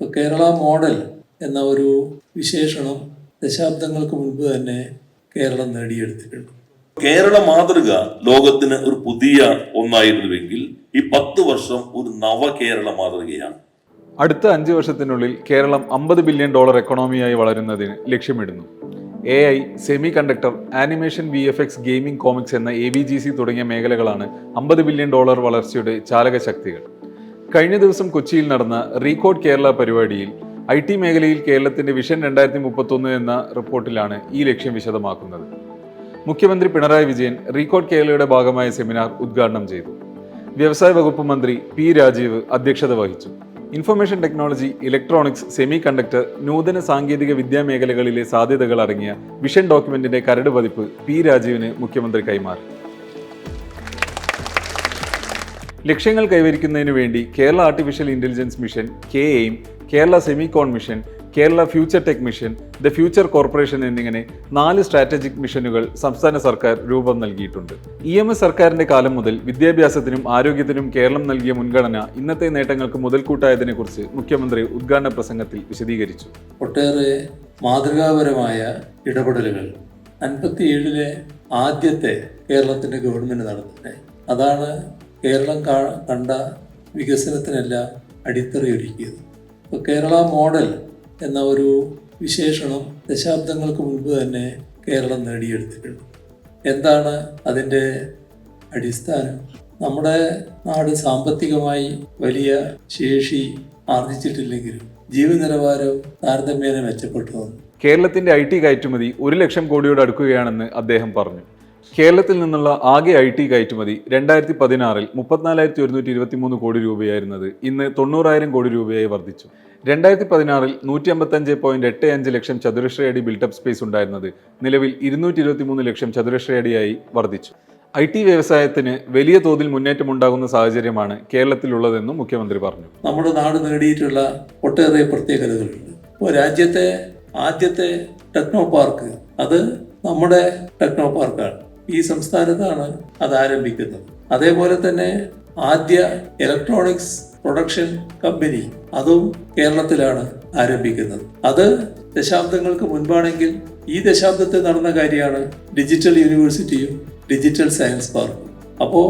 ഇപ്പോൾ കേരള മോഡൽ എന്ന ഒരു വിശേഷണം ദശാബ്ദങ്ങൾക്ക് മുൻപ് തന്നെ കേരളം നേടിയെടുത്തിട്ടുണ്ട്. കേരള മാതൃക ലോകത്തിന് ഒരു പുതിയ ഒന്നായിരുന്നുവെങ്കിൽ ഈ പത്ത് വർഷം ഒരു നവ കേരള മാതൃകയാണ്. അടുത്ത അഞ്ച് വർഷത്തിനുള്ളിൽ കേരളം അമ്പത് ബില്യൺ ഡോളർ എക്കണോമിയായി വളരുന്നതിന് ലക്ഷ്യമിടുന്നു. A I semiconductor animation V F X gaming comics എന്ന എ ബി ജി സി തുടങ്ങിയ മേഖലകളാണ് അമ്പത് ബില്യൺ ഡോളർ വളർച്ചയുടെ ചാലക ശക്തികൾ കഴിഞ്ഞ ദിവസം കൊച്ചിയിൽ നടന്ന റീകോഡ് കേരള പരിപാടിയിൽ ഐ ടി മേഖലയിൽ കേരളത്തിന്റെ വിഷൻ രണ്ടായിരത്തി മുപ്പത്തൊന്ന് എന്ന റിപ്പോർട്ടിലാണ് ഈ ലക്ഷ്യം വിശദമാക്കുന്നത്. മുഖ്യമന്ത്രി പിണറായി വിജയൻ റീകോഡ് കേരളയുടെ ഭാഗമായ സെമിനാർ ഉദ്ഘാടനം ചെയ്തു. വ്യവസായ വകുപ്പ് മന്ത്രി പി രാജീവ് അധ്യക്ഷത വഹിച്ചു. Information technology electronics semiconductor നൂതന സാങ്കേതിക വിദ്യാ മേഖലകളിലെ സാധ്യതകൾ അടങ്ങിയ വിഷൻ ഡോക്യുമെന്റിന്റെ കരട് പതിപ്പ് പി രാജീവിന് മുഖ്യമന്ത്രി കൈമാറി. ലക്ഷ്യങ്ങൾ കൈവരിക്കുന്നതിന് വേണ്ടി Kerala artificial intelligence mission K AIM Kerala semicon mission Kerala future tech mission the future corporation എന്നിങ്ങനെ നാല് സ്ട്രാറ്റജിക് മിഷനുകൾ സംസ്ഥാന സർക്കാർ രൂപം നൽകിയിട്ടുണ്ട്. ഇ എം എസ് സർക്കാരിന്റെ കാലം മുതൽ വിദ്യാഭ്യാസത്തിനും ആരോഗ്യത്തിനും കേരളം നൽകിയ മുൻഗണന ഇന്നത്തെ നേട്ടങ്ങൾക്ക് മുതൽക്കൂട്ടായതിനെക്കുറിച്ച് മുഖ്യമന്ത്രി ഉദ്ഘാടന പ്രസംഗത്തിൽ വിശദീകരിച്ചു. ഒട്ടേറെ മാതൃകാപരമായ ഇടപെടലുകൾ അൻപത്തിയേഴിലെ ആദ്യത്തെ കേരളത്തിന്റെ ഗവൺമെന്റ് നടത്തുന്നത് അതാണ് കേരളം കണ്ട വികസനത്തിനെല്ലാം അടിത്തറയൊരുക്കിയത്. ഇപ്പോൾ കേരള മോഡൽ എന്ന ഒരു വിശേഷണം ദശാബ്ദങ്ങൾക്ക് മുൻപ് തന്നെ കേരളം നേടിയെടുത്തിട്ടുണ്ട്. എന്താണ് അതിന്റെ അടിസ്ഥാനം? നമ്മുടെ നാട് സാമ്പത്തികമായി വലിയ ശേഷി ആർജിച്ചിട്ടില്ലെങ്കിലും ജീവിത നിലവാരം താരതമ്യേന മെച്ചപ്പെട്ടു വന്നു. കേരളത്തിന്റെ ഐ ടി കയറ്റുമതി ഒരു ലക്ഷം കോടിയോട് അടുക്കുകയാണെന്ന് അദ്ദേഹം പറഞ്ഞു. കേരളത്തിൽ നിന്നുള്ള ആകെ ഐ ടി കയറ്റുമതി രണ്ടായിരത്തി പതിനാറിൽ മുപ്പത്തിനാലായിരത്തി ഒരുന്നൂറ്റി ഇരുപത്തി മൂന്ന് കോടി രൂപയായിരുന്നത് ഇന്ന് തൊണ്ണൂറായിരം കോടി രൂപയായി വർദ്ധിച്ചു. രണ്ടായിരത്തി പതിനാറിൽ നൂറ്റി അമ്പത്തഞ്ച് പോയിന്റ് എട്ട് അഞ്ച് ലക്ഷം ചതുരശ്രയടി ബിൽട്ടപ്പ് സ്പേസ് ഉണ്ടായിരുന്നത് നിലവിൽ ഇരുന്നൂറ്റി ഇരുപത്തി മൂന്ന് ലക്ഷം ചതുരശ്രയടിയായി വർദ്ധിച്ചു. ഐ ടി വ്യവസായത്തിന് വലിയ തോതിൽ മുന്നേറ്റമുണ്ടാകുന്ന സാഹചര്യമാണ് കേരളത്തിലുള്ളതെന്നും മുഖ്യമന്ത്രി പറഞ്ഞു. നമ്മുടെ നാട് നേടിയിട്ടുള്ള ഒട്ടേറെ പ്രത്യേകതകളുണ്ട്. രാജ്യത്തെ ആദ്യത്തെ ടെക്നോ പാർക്ക് അത് നമ്മുടെ ടെക്നോ പാർക്കാണ് ഈ സംസ്ഥാനത്താണ് അത് ആരംഭിക്കുന്നത്. അതേപോലെ തന്നെ ആദ്യ ഇലക്ട്രോണിക്സ് പ്രൊഡക്ഷൻ കമ്പനി അതും കേരളത്തിലാണ് ആരംഭിക്കുന്നത്. അത് ദശാബ്ദങ്ങൾക്ക് മുൻപാണെങ്കിൽ ഈ ദശാബ്ദത്തിൽ നടന്ന കാര്യമാണ് ഡിജിറ്റൽ യൂണിവേഴ്സിറ്റിയും ഡിജിറ്റൽ സയൻസ് പാർക്കും അപ്പോൾ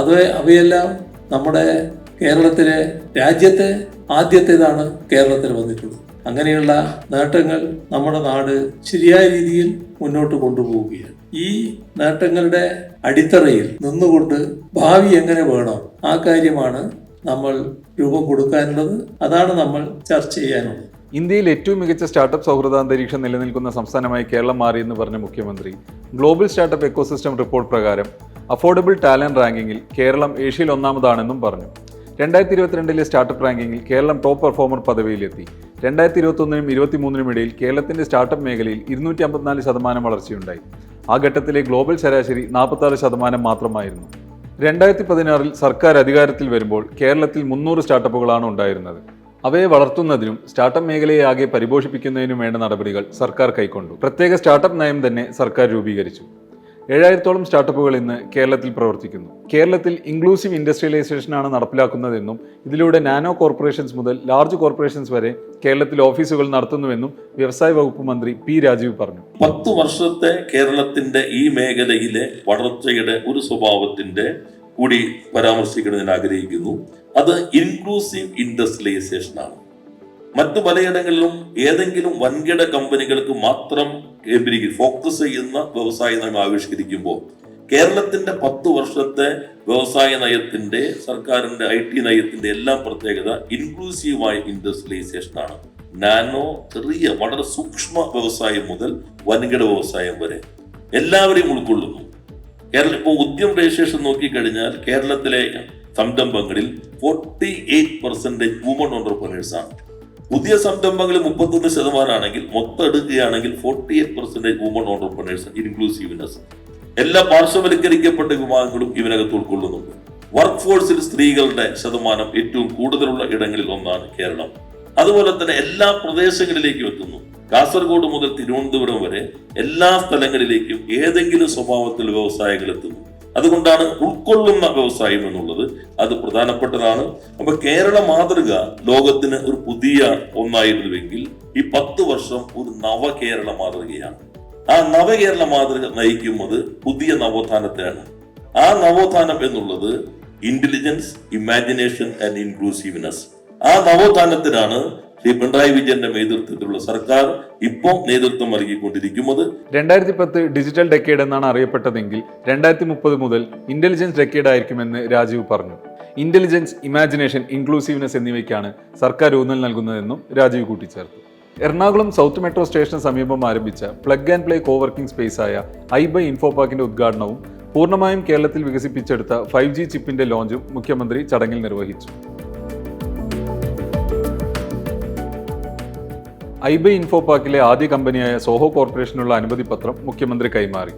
അത് അവയെല്ലാം നമ്മുടെ കേരളത്തിലെ രാജ്യത്തെ ആദ്യത്തേതാണ് കേരളത്തിൽ വന്നിട്ടുള്ളത്. അങ്ങനെയുള്ള നേട്ടങ്ങൾ നമ്മുടെ നാട് ശരിയായ രീതിയിൽ മുന്നോട്ട് കൊണ്ടുപോവുകയാണ്. ഈ നേട്ടങ്ങളുടെ അടിത്തറയിൽ നിന്നുകൊണ്ട് ഭാവി എങ്ങനെ വേണം? ആ കാര്യമാണ് നമ്മൾ രൂപം കൊടുക്കാനുള്ളത്. അതാണ് നമ്മൾ ചർച്ച ചെയ്യാനുള്ളത്. ഇന്ത്യയിൽ ഏറ്റവും മികച്ച സ്റ്റാർട്ടപ്പ് സൗഹൃദ അന്തരീക്ഷം നിലനിൽക്കുന്ന സംസ്ഥാനമായി കേരളം മാറിയെന്ന് പറഞ്ഞ മുഖ്യമന്ത്രി ഗ്ലോബൽ സ്റ്റാർട്ടപ്പ് എക്കോസിസ്റ്റം റിപ്പോർട്ട് പ്രകാരം അഫോർഡബിൾ ടാലന്റ് റാങ്കിങ്ങിൽ കേരളം ഏഷ്യയിൽ ഒന്നാമതാണെന്നും പറഞ്ഞു. രണ്ടായിരത്തി ഇരുപത്തിരണ്ടിലെ സ്റ്റാർട്ടപ്പ് റാങ്കിങ്ങിൽ കേരളം ടോപ്പ് പെർഫോമർ പദവിയിലെത്തി. രണ്ടായിരത്തി ഇരുപത്തൊന്നിനും ഇരുപത്തിമൂന്നിനും ഇടയിൽ കേരളത്തിന്റെ സ്റ്റാർട്ടപ്പ് മേഖലയിൽ ഇരുന്നൂറ്റി അമ്പത്തിനാല് ശതമാനം വളർച്ചയുണ്ടായി. ആ ഘട്ടത്തിലെ ഗ്ലോബൽ ശരാശരി നാൽപ്പത്താറ് ശതമാനം മാത്രമായിരുന്നു. രണ്ടായിരത്തി പതിനാറിൽ സർക്കാർ അധികാരത്തിൽ വരുമ്പോൾ കേരളത്തിൽ മുന്നൂറ് സ്റ്റാർട്ടപ്പുകളാണ് ഉണ്ടായിരുന്നത്. അവയെ വളർത്തുന്നതിനും സ്റ്റാർട്ടപ്പ് മേഖലയെ ആകെ പരിപോഷിപ്പിക്കുന്നതിനും വേണ്ട നടപടികൾ സർക്കാർ കൈക്കൊണ്ടു. പ്രത്യേക സ്റ്റാർട്ടപ്പ് നയം തന്നെ സർക്കാർ രൂപീകരിച്ചു. ഏഴായിരത്തോളം സ്റ്റാർട്ടപ്പുകൾ ഇന്ന് കേരളത്തിൽ പ്രവർത്തിക്കുന്നു. കേരളത്തിൽ ഇൻക്ലൂസീവ് ഇൻഡസ്ട്രിയലൈസേഷനാണ് നടപ്പിലാക്കുന്നതെന്നും ഇതിലൂടെ നാനോ കോർപ്പറേഷൻസ് മുതൽ ലാർജ് കോർപ്പറേഷൻസ് വരെ കേരളത്തിൽ ഓഫീസുകൾ നടത്തുന്നുവെന്നും വ്യവസായ വകുപ്പ് മന്ത്രി പി രാജീവ് പറഞ്ഞു. പത്ത് വർഷത്തെ കേരളത്തിന്റെ ഈ മേഖലയിലെ വളർച്ചയുടെ ഒരു സ്വഭാവത്തിന്റെ കൂടി പരാമർശിക്കണം ആഗ്രഹിക്കുന്നു. അത് ഇൻക്ലൂസീവ് ഇൻഡസ്ട്രിയലൈസേഷൻ ആണ്. മറ്റു പലയിടങ്ങളിലും ഏതെങ്കിലും വൻകിട കമ്പനികൾക്ക് മാത്രം കേന്ദ്രീകരിക്കും ഫോക്കസ് ചെയ്യുന്ന വ്യവസായ നയം ആവിഷ്കരിക്കുമ്പോൾ കേരളത്തിന്റെ പത്ത് വർഷത്തെ വ്യവസായ നയത്തിന്റെ സർക്കാരിന്റെ ഐ ടി നയത്തിന്റെ എല്ലാം പ്രത്യേകത ഇൻക്ലൂസീവായ ഇൻഡസ്ട്രിയലൈസേഷൻ ആണ്. നാനോ ചെറിയ വളരെ സൂക്ഷ്മ വ്യവസായം മുതൽ വൻകിട വ്യവസായം വരെ എല്ലാവരെയും ഉൾക്കൊള്ളുന്നു. കേരള ഇപ്പോൾ ഉദ്യം രജിസ്ട്രേഷൻ നോക്കിക്കഴിഞ്ഞാൽ കേരളത്തിലെ സംരംഭങ്ങളിൽ forty eight percentage woman entrepreneurs ആണ്. പുതിയ സംരംഭങ്ങൾ മുപ്പത്തൊന്ന് ശതമാനമാണെങ്കിൽ മൊത്തം എടുക്കുകയാണെങ്കിൽ forty eight percentage woman entrepreneurs inclusiveness എല്ലാ പാർശ്വവൽക്കരിക്കപ്പെട്ട വിഭാഗങ്ങളും ഇതിനകത്ത് ഉൾക്കൊള്ളുന്നുണ്ട്. വർക്ക് ഫോഴ്സിൽ സ്ത്രീകളുടെ ശതമാനം ഏറ്റവും കൂടുതലുള്ള ഇടങ്ങളിൽ ഒന്നാണ് കേരളം. അതുപോലെ തന്നെ എല്ലാ പ്രദേശങ്ങളിലേക്കും എത്തുന്നു. കാസർഗോഡ് മുതൽ തിരുവനന്തപുരം വരെ എല്ലാ സ്ഥലങ്ങളിലേക്കും ഏതെങ്കിലും സ്വഭാവത്തിൽ വ്യവസായങ്ങൾ എത്തുന്നു. അതുകൊണ്ടാണ് ഉൾക്കൊള്ളുന്ന വ്യവസായം എന്നുള്ളത് അത് പ്രധാനപ്പെട്ടതാണ്. അപ്പൊ കേരള മാതൃക ലോകത്തിന് ഒരു പുതിയ ഒന്നായിരുന്നുവെങ്കിൽ ഈ പത്ത് വർഷം ഒരു നവകേരള മാതൃകയാണ്. ആ നവകേരള മാതൃക നയിക്കുന്നത് പുതിയ നവോത്ഥാനത്തെയാണ്. ആ നവോത്ഥാനം എന്നുള്ളത് ഇന്റലിജൻസ് ഇമാജിനേഷൻ ആൻഡ് ഇൻക്ലൂസീവ്നെസ് ആ നവോത്ഥാനത്തിനാണ് ശ്രീ പിണറായി വിജയന്റെ നേതൃത്വത്തിലുള്ള സർക്കാർ ഇപ്പോൾ നേതൃത്വം നൽകിക്കൊണ്ടിരിക്കുന്നത്. രണ്ടായിരത്തി പത്ത് ഡിജിറ്റൽ ഡെക്കേഡ് എന്നാണ് അറിയപ്പെട്ടതെങ്കിൽ രണ്ടായിരത്തി മുപ്പത് മുതൽ ഇന്റലിജൻസ് ഡെക്കേഡ് ആയിരിക്കുമെന്ന് രാജീവ് പറഞ്ഞു. ഇന്റലിജൻസ് ഇമാജിനേഷൻ ഇൻക്ലൂസീവ്നെസ് എന്നിവയ്ക്കാണ് സർക്കാർ ഊന്നൽ നൽകുന്നതെന്നും രാജീവ് കൂട്ടിച്ചേർത്തു. എറണാകുളം സൗത്ത് മെട്രോ സ്റ്റേഷന് സമീപം ആരംഭിച്ച plug and play coworking space സ്പേസായ ഐബൈ ഇൻഫോ പാർക്കിന്റെ ഉദ്ഘാടനവും പൂർണമായും കേരളത്തിൽ വികസിപ്പിച്ചെടുത്ത ഫൈവ് ജി ചിപ്പിന്റെ ലോഞ്ചും മുഖ്യമന്ത്രി ചടങ്ങിൽ നിർവഹിച്ചു. ഐബൈ ഇൻഫോ പാർക്കിലെ ആദ്യ കമ്പനിയായ സോഹോ കോർപ്പറേഷനുള്ള അനുമതി പത്രം മുഖ്യമന്ത്രി കൈമാറി.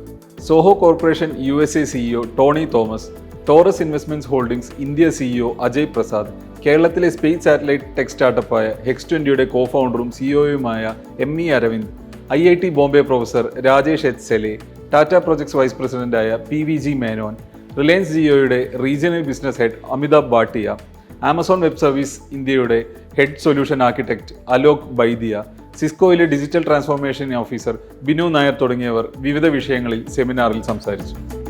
Zoho corporation U S A CEO Tony Thomas Taurus investments holdings India CEO Ajay Prasad കേരളത്തിലെ സ്പേസ് സാറ്റലൈറ്റ് ടെക് സ്റ്റാർട്ടപ്പായ ഹെക്സ് ട്വന്റിയുടെ കോ ഫൗണ്ടറും സിഇഒയുമായ M E Aravind I I T Bombay professor Rajesh H സെലെ Tata projects vice പ്രസിഡന്റായ P V G Menon Reliance ജിയോയുടെ regional business head Amitabh Bhatia Amazon web service ഇന്ത്യയുടെ head solution architect Alok Baidya സിസ്കോയിലെ digital transformation officer Binu Nair തുടങ്ങിയവർ വിവിധ വിഷയങ്ങളിൽ സെമിനാറിൽ സംസാരിച്ചു